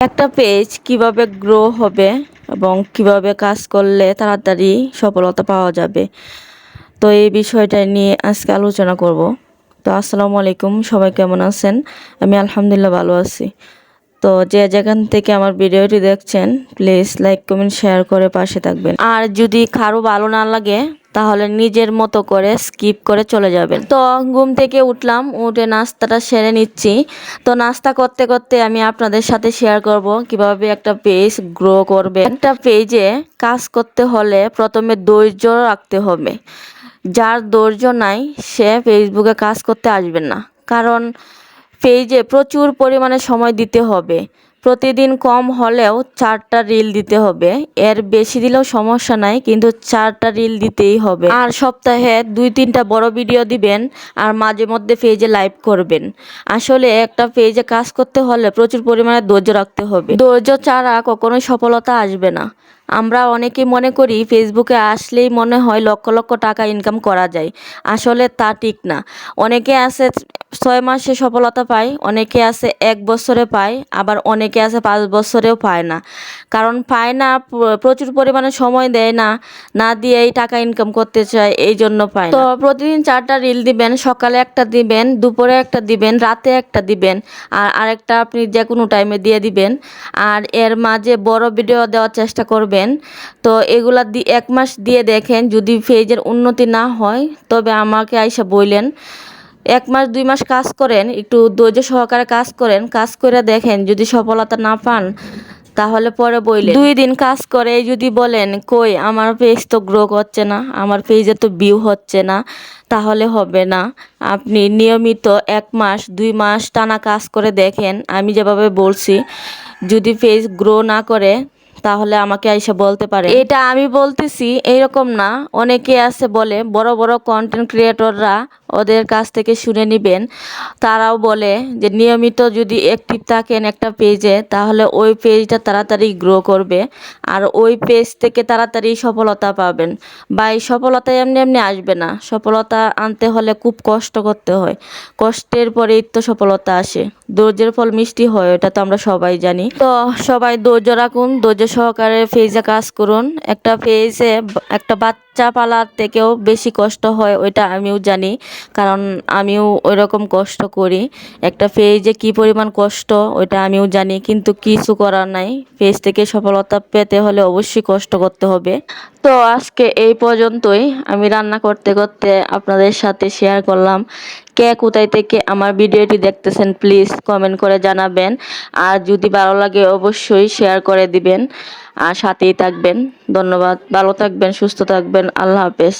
একটা পেজ কীভাবে গ্রো হবে এবং কীভাবে কাজ করলে তাড়াতাড়ি সফলতা পাওয়া যাবে। তো এই বিষয়টা নিয়ে আজকে আলোচনা করব। তো আসসালামু আলাইকুম, সবাই কেমন আছেন? আমি আলহামদুলিল্লাহ ভালো আছি। তো যে যেখান থেকে আমার ভিডিওটি দেখছেন প্লিজ লাইক কমেন্ট শেয়ার করে পাশে থাকবেন। আর যদি কারও ভালো না লাগে তাহলে নিজের মতো করে স্কিপ করে চলে যাবেন। তো ঘুম থেকে উঠলাম, উঠে নাস্তাটা সেরে নিচ্ছি। তো নাস্তা করতে করতে আমি আপনাদের সাথে শেয়ার করব কীভাবে একটা পেজ গ্রো করবে একটা পেজে কাজ করতে হলে প্রথমে ধৈর্য রাখতে হবে। যার ধৈর্য নাই, সে ফেসবুকে কাজ করতে আসবে না। কারণ পেজে প্রচুর পরিমাণে সময় দিতে হবে। প্রতিদিন কম হলেও চারটা রিল দিতে হবে। এর বেশি দিলেও সমস্যা নাই, কিন্তু চারটা রিল দিতেই হবে। আর সপ্তাহে দুই, তিনটা বড় ভিডিও দিবেন আর মাঝে মধ্যে পেজে লাইভ করবেন। আসলে একটা পেজে কাজ করতে হলে প্রচুর পরিমাণে ধৈর্য রাখতে হবে। ধৈর্য ছাড়া কখনোই সফলতা আসবে না। আমরা অনেকেই মনে করি ফেসবুকে আসলেই মনে হয় লক্ষ লক্ষ টাকা ইনকাম করা যায়। আসলে তা ঠিক না। অনেকে আছে ছয় মাসে সফলতা পায় অনেকে আছে এক বছরে পায়, আবার অনেকে আছে পাঁচ বছরেও পায় না। কারণ পায় না প্রচুর পরিমাণে সময় দেয় না না দিয়েই টাকা ইনকাম করতে চায়, এই জন্য পায় তো প্রতিদিন চারটা রিল দিবেন, সকালে একটা দিবেন, দুপুরে একটা দিবেন, রাতে একটা দিবেন, আর আরেকটা আপনি যে কোনো টাইমে দিয়ে দিবেন। আর এর মাঝে বড় ভিডিও দেওয়ার চেষ্টা করবেন। তো এগুলা দি, এক মাস দিয়ে দেখেন, যদি পেজের উন্নতি না হয়, তবে আমাকে আইসা বললেন এক মাস, দুই মাস কাজ করেন, একটু ধৈর্য সহকারে কাজ করেন, কাজ করে দেখেন যদি সফলতা না পান, তাহলে পরে বইলে দুই দিন কাজ করে যদি বলেন, কই, আমার পেজ তো গ্রো করছে না, আমার পেজে তো ভিউ হচ্ছে না, তাহলে হবে না। আপনি নিয়মিত এক মাস, দুই মাস টানা কাজ করে দেখেন, আমি যেভাবে বলছি, যদি পেজ গ্রো না করে তাহলে আমাকে এসে বলতে পারে। এটা আমি বলতেছি, এইরকম না। অনেকে আছে বলে, বড় বড় কন্টেন্ট ক্রিয়েটররা ওদের কাছ থেকে শুনে নেবেন। তারাও বলে যে, নিয়মিত যদি অ্যাক্টিভ থাকেন একটা পেজে তাহলে ওই পেজটা তাড়াতাড়ি গ্রো করবে। আর ওই পেজ থেকে তাড়াতাড়ি সফলতা পাবেন। বা এই সফলতা এমনি এমনি আসবে না। সফলতা আনতে হলে খুব কষ্ট করতে হয়। কষ্টের পরেই তো সফলতা আসে। ধৈর্যের ফল মিষ্টি হয়, ওটা তো আমরা সবাই জানি। তো সবাই ধৈর্য রাখুন, ধৈর্য সহকারে ফেজে কাজ করুন। একটা ফেজে একটা বাচ্চা পালার থেকেও বেশি কষ্ট হয়, ওইটা আমিও জানি। কারণ আমিও ওই রকম কষ্ট করি। একটা ফেজে কি পরিমাণ কষ্ট, ওইটা আমিও জানি। কিন্তু কিছু করার নাই। ফেজ থেকে সফলতা পেতে হলে অবশ্যই কষ্ট করতে হবে। তো আজকে এই পর্যন্তই। আমি রান্না করতে করতে আপনাদের সাথে শেয়ার করলাম কে কোথায় থেকে আমার ভিডিওটি দেখতেছেন প্লিজ কমেন্ট করে জানাবেন। আর যদি ভালো লাগে অবশ্যই শেয়ার করে দিবেন। আর সাথেই থাকবেন। ধন্যবাদ। ভালো থাকবেন, সুস্থ থাকবেন। আল্লাহ হাফেজ।